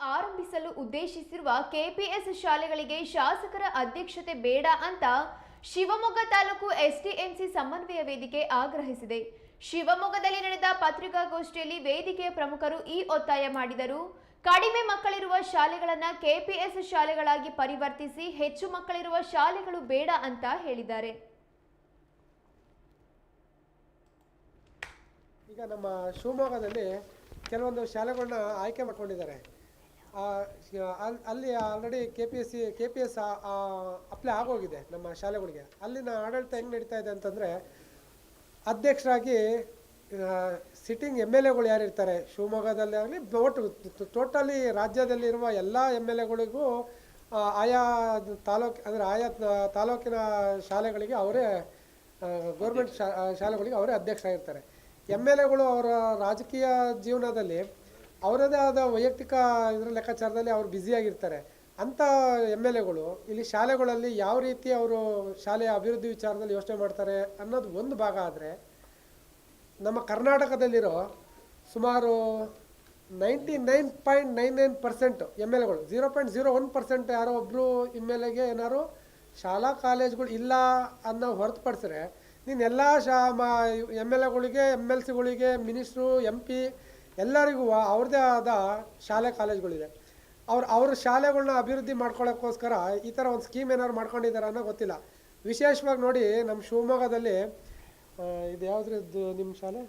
ಆರಂಭಿಸಲು ಉದ್ದೇಶಿಸಿರುವ ಕೆಪಿಎಸ್ ಶಾಲೆಗಳಿಗೆ ಶಾಸಕರ ಅಧ್ಯಕ್ಷತೆ ಬೇಡ ಅಂತ ಶಿವಮೊಗ್ಗ ತಾಲೂಕು ಎಸ್ಡಿಎಂಸಿ ಸಮನ್ವಯ ವೇದಿಕೆ ಆಗ್ರಹಿಸಿದೆ. ಶಿವಮೊಗ್ಗದಲ್ಲಿ ನಡೆದ ಪತ್ರಿಕಾಗೋಷ್ಠಿಯಲ್ಲಿ ವೇದಿಕೆಯ ಪ್ರಮುಖರು ಈ ಒತ್ತಾಯ ಮಾಡಿದರು. ಕಡಿಮೆ ಮಕ್ಕಳಿರುವ ಶಾಲೆಗಳನ್ನು ಕೆಪಿಎಸ್ ಶಾಲೆಗಳಾಗಿ ಪರಿವರ್ತಿಸಿ ಹೆಚ್ಚು ಮಕ್ಕಳಿರುವ ಶಾಲೆಗಳು ಬೇಡ ಅಂತ ಹೇಳಿದ್ದಾರೆ. ಈಗ ನಮ್ಮ ಶಿವಮೊಗ್ಗದಲ್ಲಿ ಕೆಲವೊಂದು ಶಾಲೆಗಳನ್ನ ಆಯ್ಕೆ ಮಾಡ್ಕೊಂಡಿದ್ದಾರೆ. ಅಲ್ಲಿ already K P S C K P S apply ಆಗೋಗಿದೆ ನಮ್ಮ ಶಾಲೆಗಳಿಗೆ. ಅಲ್ಲಿನ ಆಡಳಿತ ಹೆಂಗೆ ನಡೀತಾ ಇದೆ ಅಂತಂದರೆ, ಅಧ್ಯಕ್ಷರಾಗಿ ಸಿಟ್ಟಿಂಗ್ ಎಂ ಎಲ್ ಎಗಳು ಯಾರಿರ್ತಾರೆ ಶಿವಮೊಗ್ಗದಲ್ಲಿ ಆಗಲಿ, ಒಟ್ಟು ಟೋಟಲಿ ರಾಜ್ಯದಲ್ಲಿರುವ ಎಲ್ಲ ಎಂ ಎಲ್ ಎಗಳಿಗೂ ಆಯಾ ತಾಲೂಕು, ಅಂದರೆ ಆಯಾ ತಾಲೂಕಿನ ಶಾಲೆಗಳಿಗೆ ಅವರೇ ಗೌರ್ಮೆಂಟ್ ಶಾ ಶಾಲೆಗಳಿಗೆ ಅವರೇ ಅಧ್ಯಕ್ಷರಾಗಿರ್ತಾರೆ. ಎಂ ಎಲ್ ಎಗಳು ಅವರ ರಾಜಕೀಯ ಜೀವನದಲ್ಲಿ ಅವರದೇ ಆದ ವೈಯಕ್ತಿಕ ಇದರ ಲೆಕ್ಕಾಚಾರದಲ್ಲಿ ಅವರು ಬ್ಯುಸಿಯಾಗಿರ್ತಾರೆ ಅಂಥ ಎಂ ಎಲ್ ಎಗಳು ಇಲ್ಲಿ ಶಾಲೆಗಳಲ್ಲಿ ಯಾವ ರೀತಿ ಅವರು ಶಾಲೆಯ ಅಭಿವೃದ್ಧಿ ವಿಚಾರದಲ್ಲಿ ಯೋಚನೆ ಮಾಡ್ತಾರೆ ಅನ್ನೋದು ಒಂದು ಭಾಗ ಆದರೆ ನಮ್ಮ ಕರ್ನಾಟಕದಲ್ಲಿರೋ ಸುಮಾರು ninety nine point nine nine percent M L ಎಗಳು zero point zero one percent ಯಾರೋ ಒಬ್ಬರು ಎಂ ಎಲ್ ಎಗೆ ಏನಾದ್ರು ಶಾಲಾ ಕಾಲೇಜ್ಗಳು ಇಲ್ಲ ಅನ್ನೋ ಹೊರತುಪಡಿಸಿದ್ರೆ, ನೀನು ಎಲ್ಲ ಶಾ ಎಂ ಎಲ್ ಎಗಳಿಗೆ ಎಂ ಎಲ್ ಸಿಗಳಿಗೆ ಮಿನಿಸ್ಟ್ರು ಎಂ ಪಿ ಎಲ್ಲರಿಗೂ ಅವ್ರದ್ದೇ ಆದ ಶಾಲೆ ಕಾಲೇಜ್ಗಳಿದೆ. ಅವ್ರು ಅವ್ರ ಶಾಲೆಗಳನ್ನ ಅಭಿವೃದ್ಧಿ ಮಾಡ್ಕೊಳ್ಳೋಕ್ಕೋಸ್ಕರ ಈ ಥರ ಒಂದು ಸ್ಕೀಮ್ ಏನಾದ್ರು ಮಾಡ್ಕೊಂಡಿದ್ದಾರೆ ಅನ್ನೋ ಗೊತ್ತಿಲ್ಲ. ವಿಶೇಷವಾಗಿ ನೋಡಿ ನಮ್ಮ ಶಿವಮೊಗ್ಗದಲ್ಲಿ ಇದು ಯಾವ್ದ್ರದ್ದು ನಿಮ್ಮ ಶಾಲೆ?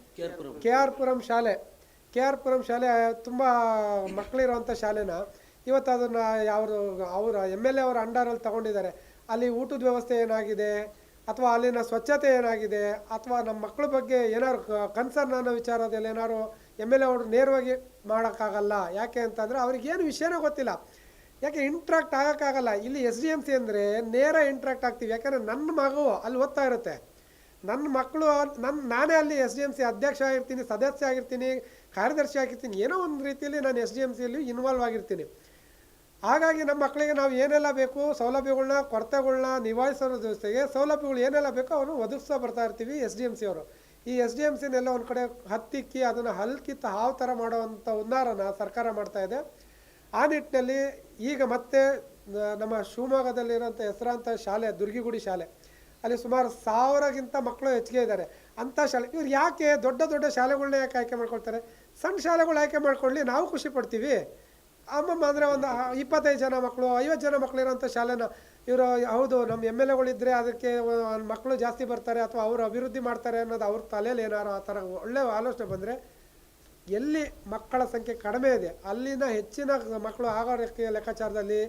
ಕೆ ಆರ್ ಪುರಂ ಶಾಲೆ. ಕೆ ಆರ್ ಪುರಂ ಶಾಲೆ ತುಂಬ ಮಕ್ಕಳಿರುವಂಥ ಶಾಲೆನ? ಇವತ್ತು ಅದನ್ನು ಅವರು ಅವರ ಎಂ ಎಲ್ ಎ ಅವರ ಅಂಡರಲ್ಲಿ ತಗೊಂಡಿದ್ದಾರೆ. ಅಲ್ಲಿ ಊಟದ ವ್ಯವಸ್ಥೆ ಏನಾಗಿದೆ? ಅಥವಾ ಅಲ್ಲಿನ ಸ್ವಚ್ಛತೆ ಏನಾಗಿದೆ, ಅಥವಾ ನಮ್ಮ ಮಕ್ಕಳ ಬಗ್ಗೆ ಏನಾದ್ರು ಕನ್ಸರ್ನ್ ಅನ್ನೋ ವಿಚಾರದಲ್ಲಿ ಏನಾದ್ರು ಎಂ ಎಲ್ ಎ ಅವರು ನೇರವಾಗಿ ಮಾಡೋಕ್ಕಾಗಲ್ಲ? ಯಾಕೆ ಅಂತಂದರೆ ಅವ್ರಿಗೇನು ವಿಷಯನೇ ಗೊತ್ತಿಲ್ಲ. ಯಾಕೆ ಇಂಟ್ರಾಕ್ಟ್ ಆಗೋಕ್ಕಾಗಲ್ಲ? ಇಲ್ಲಿ ಎಸ್ ಡಿ ಎಂ ಸಿ ಅಂದರೆ ನೇರ ಇಂಟ್ರಾಕ್ಟ್ ಆಗ್ತೀವಿ. ಯಾಕಂದರೆ ನನ್ನ ಮಗು ಅಲ್ಲಿ ಓದ್ತಾ ಇರುತ್ತೆ. ನನ್ನ ಮಕ್ಕಳು ನನ್ನ ನಾನೇ ಅಲ್ಲಿ ಎಸ್ ಡಿ ಎಂ ಸಿ ಅಧ್ಯಕ್ಷ ಆಗಿರ್ತೀನಿ, ಸದಸ್ಯ ಆಗಿರ್ತೀನಿ, ಕಾರ್ಯದರ್ಶಿ ಆಗಿರ್ತೀನಿ. ಏನೋ ಒಂದು ರೀತಿಯಲ್ಲಿ ನಾನು ಎಸ್ ಡಿ ಎಂ ಸಿಯಲ್ಲಿ ಇನ್ವಾಲ್ವ್ ಆಗಿರ್ತೀನಿ. ಹಾಗಾಗಿ ನಮ್ಮ ಮಕ್ಕಳಿಗೆ ನಾವು ಏನೆಲ್ಲ ಬೇಕು ಸೌಲಭ್ಯಗಳನ್ನ ಕೊರತೆಗಳನ್ನ ನಿವಾರಿಸೋದ್ರ ಜೊತೆಗೆ ಸೌಲಭ್ಯಗಳು ಏನೆಲ್ಲ ಬೇಕೋ ಅವನು ಒದಗಿಸ್ತಾ ಬರ್ತಾ ಇರ್ತೀವಿ ಎಸ್ ಡಿ ಎಂ ಸಿ ಅವರು. ಈ ಎಸ್ ಡಿ ಎಂ ಸಿನೆಲ್ಲ ಒಂದು ಕಡೆ ಹತ್ತಿಕ್ಕಿ ಅದನ್ನು ಹಲ್ಕಿತ್ತ ಹಾವು ಥರ ಮಾಡುವಂಥ ಉನ್ನಾರನ ಸರ್ಕಾರ ಮಾಡ್ತಾ ಇದೆ. ಆ ನಿಟ್ಟಿನಲ್ಲಿ ಈಗ ಮತ್ತೆ ನಮ್ಮ ಶಿವಮೊಗ್ಗದಲ್ಲಿರೋಂಥ ಹೆಸರಾಂತ ಶಾಲೆ, ದುರ್ಗಿಗುಡಿ ಶಾಲೆ. ಅಲ್ಲಿ ಸುಮಾರು ಸಾವಿರಗಿಂತ ಮಕ್ಕಳು ಹೆಚ್ಚಿಗೆ ಇದ್ದಾರೆ. ಅಂಥ ಶಾಲೆ, ಇವ್ರು ಯಾಕೆ ದೊಡ್ಡ ದೊಡ್ಡ ಶಾಲೆಗಳನ್ನ ಯಾಕೆ ಆಯ್ಕೆ ಮಾಡ್ಕೊಳ್ತಾರೆ? ಸಣ್ಣ ಶಾಲೆಗಳು ಆಯ್ಕೆ ಮಾಡ್ಕೊಳ್ಳಿ, ನಾವು ಖುಷಿ ಪಡ್ತೀವಿ. ಅಮ್ಮಮ್ಮ ಅಂದರೆ ಒಂದು ಇಪ್ಪತ್ತೈದು ಜನ ಮಕ್ಕಳು ಐವತ್ತು ಜನ ಮಕ್ಕಳು ಇರೋಂಥ ಶಾಲೆನ ಇವರು, ಹೌದು ನಮ್ಮ ಎಂ ಎಲ್ ಎಗಳಿದ್ದರೆ ಅದಕ್ಕೆ ಮಕ್ಕಳು ಜಾಸ್ತಿ ಬರ್ತಾರೆ ಅಥವಾ ಅವರು ಅಭಿವೃದ್ಧಿ ಮಾಡ್ತಾರೆ ಅನ್ನೋದು ಅವ್ರ ತಲೆಯಲ್ಲಿ ಏನಾರು ಆ ಥರ ಒಳ್ಳೆಯ ಆಲೋಚನೆ ಬಂದರೆ ಎಲ್ಲಿ ಮಕ್ಕಳ ಸಂಖ್ಯೆ ಕಡಿಮೆ ಇದೆ, ಅಲ್ಲಿನ ಹೆಚ್ಚಿನ ಮಕ್ಕಳು ಆಗೋ ಲೆಕ್ಕ, ಲೆಕ್ಕಾಚಾರದಲ್ಲಿ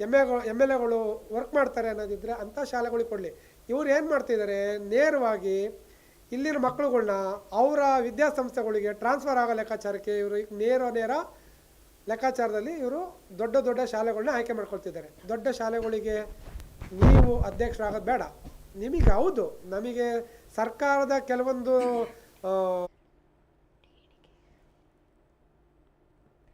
ಎಂ ಎಗಳು ಎಂ ಎಲ್ ಎಗಳು ವರ್ಕ್ ಮಾಡ್ತಾರೆ ಅನ್ನೋದಿದ್ರೆ ಅಂಥ ಶಾಲೆಗಳಿಗೆ ಕೊಡಲಿ. ಇವ್ರು ಏನು ಮಾಡ್ತಿದ್ದಾರೆ ನೇರವಾಗಿ ಇಲ್ಲಿನ ಮಕ್ಕಳುಗಳನ್ನ ಅವರ ವಿದ್ಯಾಸಂಸ್ಥೆಗಳಿಗೆ ಟ್ರಾನ್ಸ್ಫರ್ ಆಗೋ ಲೆಕ್ಕಾಚಾರಕ್ಕೆ ಇವರು ನೇರ ನೇರ ಲೆಕ್ಕಾಚಾರದಲ್ಲಿ ಇವರು ದೊಡ್ಡ ದೊಡ್ಡ ಶಾಲೆಗಳನ್ನ ಆಯ್ಕೆ ಮಾಡ್ಕೊಳ್ತಿದ್ದಾರೆ. ದೊಡ್ಡ ಶಾಲೆಗಳಿಗೆ ನೀವು ಅಧ್ಯಕ್ಷರಾಗೋದು ಬೇಡ. ನಿಮಗೆ ಹೌದು. ನಮಗೆ ಸರ್ಕಾರದ ಕೆಲವೊಂದು